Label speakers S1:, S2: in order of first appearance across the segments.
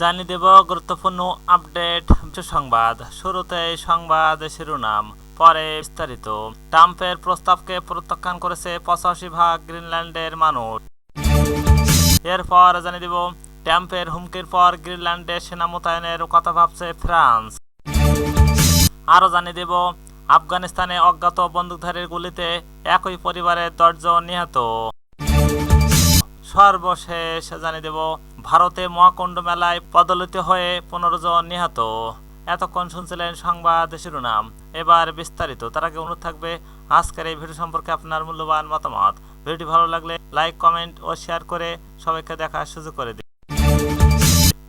S1: জানিয়ে দেব গুরুত্বপূর্ণ আপডেট সংবাদ। শুরুতে সংবাদ শিরোনাম, পরে বিস্তারিত। ট্রাম্পের প্রস্তাবকে প্রত্যাখ্যান করেছে পঁচাশি ভাগ গ্রিনল্যান্ডের মানুষ। এরপর জানিয়ে দেব, ট্রাম্পের হুমকির পর গ্রিনল্যান্ডে সেনা মোতায়েনের কথা ভাবছে ফ্রান্স। আরও জানিয়ে দেব, আফগানিস্তানে অজ্ঞাত বন্দুকধারীর গুলিতে একই পরিবারের দশজন নিহত। সর্বশেষ জানিয়ে দেব ভারতে মহাকুণ্ড মেলায় পদলিত হয়ে পনেরো জন নিহত। এতক্ষণ শুনছিলেন সংবাদ শিরোনাম। এবার বিস্তারিত। তার আগে অনুরোধ থাকবে, আজকের এই ভিডিও সম্পর্কে আপনার মূল্যবান মতামত। ভিডিওটি ভালো লাগলে লাইক, কমেন্ট ও শেয়ার করে সবাইকে দেখার সুযোগ করে দিন।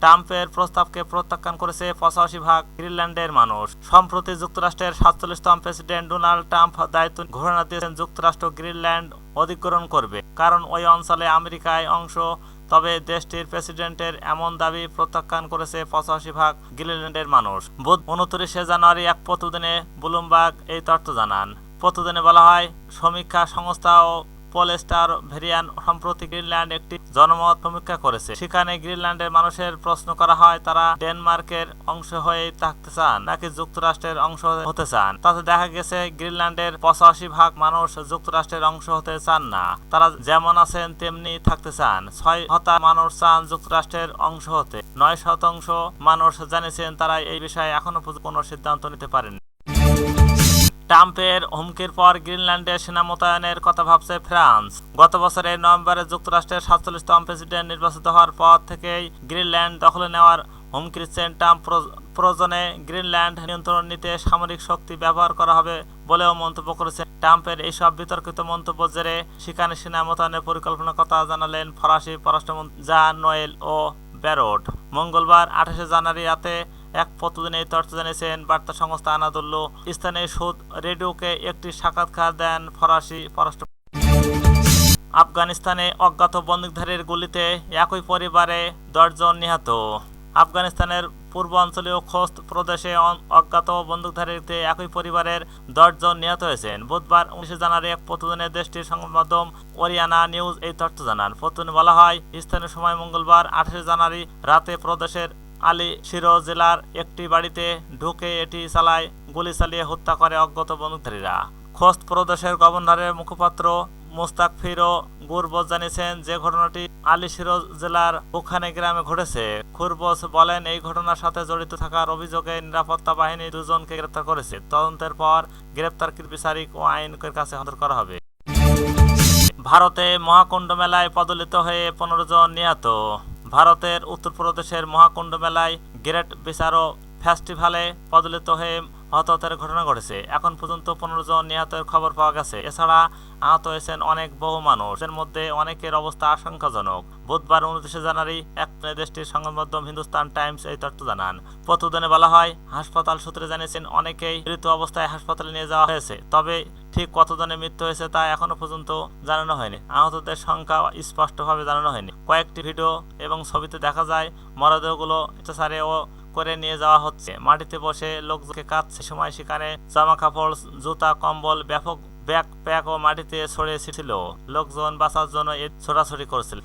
S1: ট্রাম্পের প্রস্তাবকে প্রত্যাখ্যান করেছে পঁচাশি ভাগ গ্রিনল্যান্ডের মানুষ। সম্প্রতি যুক্তরাষ্ট্রের সাতচল্লিশতম প্রেসিডেন্ট ডোনাল্ড ট্রাম্প দায়িত্ব ঘোষণা দিয়েছেন, যুক্তরাষ্ট্র গ্রিনল্যান্ড অধিগ্রহণ করবে। কারণ ওই অঞ্চলে আমেরিকায় অংশ তবে দেশটির প্রেসিডেন্টের এমন দাবি প্রত্যাখ্যান করেছে পঁচাশি ভাগ গিলিল্যান্ডের মানুষ। বুধ উনত্রিশে জানুয়ারি এক প্রতিদিনে বুলুমবাগ এই তথ্য জানান। প্রতিদিনে বলা হয়, সমীক্ষা সংস্থা ও পলেস্টার ভেরিয়ান সম্প্রতি গ্রিনল্যান্ড একটি জনমত সমীক্ষা করেছে। সেখানে গ্রিনল্যান্ডের মানুষের প্রশ্ন করা হয়, তারা ডেনমার্কের অংশ হয়ে থাকতে চান নাকি যুক্তরাষ্ট্রের অংশ হতে চান? তাতে দেখা গেছে, গ্রিনল্যান্ডের পঁচাশি ভাগ মানুষ যুক্তরাষ্ট্রের অংশ হতে চান না। তারা যেমন আছেন, তেমনি থাকতে চান। ছয় হতা মানুষ চান যুক্তরাষ্ট্রের অংশ হতে। নয় শতাংশ মানুষ জানিয়েছেন, তারা এই বিষয়ে এখনও কোনো সিদ্ধান্ত নিতে পারেন ট্রাম্পের হুমকির পর গ্রিনল্যান্ডে সেনা মোতায়েনের কথা ভাবছে ফ্রান্স। গত বছরের নভেম্বরে যুক্তরাষ্ট্রের সাতচল্লিশতম প্রেসিডেন্ট নির্বাচিত হওয়ার পর থেকেই গ্রিনল্যান্ড দখলে নেওয়ার হুমকি দিচ্ছেন ট্রাম্প প্রয়োজনে গ্রিনল্যান্ড নিয়ন্ত্রণ নিতে সামরিক শক্তি ব্যবহার করা হবে বলেও মন্তব্য করেছেন ট্রাম্পের এইসব বিতর্কিত মন্তব্য জেরে সেখানে সেনা মোতায়েনের পরিকল্পনার কথা জানালেন ফরাসি পররাষ্ট্রমন্ত্রী জান নোয়েল ও ব্যারোড। মঙ্গলবার আঠাশে জানুয়ারি রাতে এক প্রতিদিন তথ্য জানিয়েছেন বার্তা সংস্থা আনাদুল্লু। স্থানীয় সুদ রেডিওকে একটি সাক্ষাৎকার দেন ফরাসি পররাষ্ট্র আফগানিস্তানে অজ্ঞাত বন্দুকধারীর গুলিতে একই পরিবারে দশজন নিহত। আফগানিস্তানের পূর্বাঞ্চলীয় খোস্ত প্রদেশে অজ্ঞাত বন্দুকধারীতে একই পরিবারের দশজন নিহত হয়েছেন। বুধবার উনিশে জানুয়ারি এক প্রতিদিনে দেশটির সংবাদ মাধ্যম ওরিয়ানা নিউজ এই তথ্য জানান। প্রতিদিনে বলা হয়, স্থানীয় সময় মঙ্গলবার আঠাশে জানুয়ারি রাতে প্রদেশের আলী শিরো জেলার একটি বাড়িতে ঢুকে এটি চালায়, গুলি চালিয়ে হত্যা করে অজ্ঞাত বন্দুকধারীরা। খোস্ত প্রদেশের গভর্নরের মুখপাত্র মোস্তাক ফিরো গুরবজ জানিয়েছেন যে ঘটনাটি আলিশিরোজ জেলার ওখানে গ্রামে ঘটেছে। খুরবস বলেন, এই ঘটনার সাথে জড়িত থাকার অভিযোগে নিরাপত্তা বাহিনী দুজনকে গ্রেপ্তার করেছে। তদন্তের পর গ্রেপ্তারকৃত বিচারিক ও আইনকের কাছে হাজির করা হবে। ভারতে মহাকুণ্ড মেলায় পদলিত হয়ে পনেরো জন নিহত। ভারতের উত্তরপ্রদেশের মহাকুণ্ড মেলায় গ্রেট বিচারো ফেস্টিভ্যালে পদলিত হয়ে হতাহতের ঘটনা ঘটেছে। এখন পর্যন্ত পনেরো জন নিহতের খবর পাওয়া গেছে। এছাড়া আহত হয়েছেন অনেক বহু মানুষ। এর মধ্যে অনেকের অবস্থা আশঙ্কাজনক। বুধবার উনত্রিশে জানুয়ারি এক দেশটির সংবাদ মাধ্যম হিন্দুস্তান টাইমস এই তথ্য জানান। প্রতিদিনে বলা হয়, হাসপাতাল সূত্রে জানিয়েছেন, অনেকেই মৃত অবস্থায় হাসপাতালে নিয়ে যাওয়া হয়েছে। তবে ঠিক কতজনের মৃত্যু হয়েছে তা এখনও পর্যন্ত জানানো হয়নি। আহতদের সংখ্যা স্পষ্টভাবে জানানো হয়নি। কয়েকটি ভিডিও এবং ছবিতে দেখা যায়, মরদেহগুলো চারে ও করে নিয়ে যাওয়া হচ্ছে। মাটিতে বসে লোকজনকে কাঁদছে। সময় সেখানে জামা কাপড় জুতা, কম্বল, ব্যাপক ব্যাগ প্যাক ও মাটিতে ছড়িয়ে ছিল লোকজন বাঁচার জন্য এ ছোড়াছড়ি করছিল।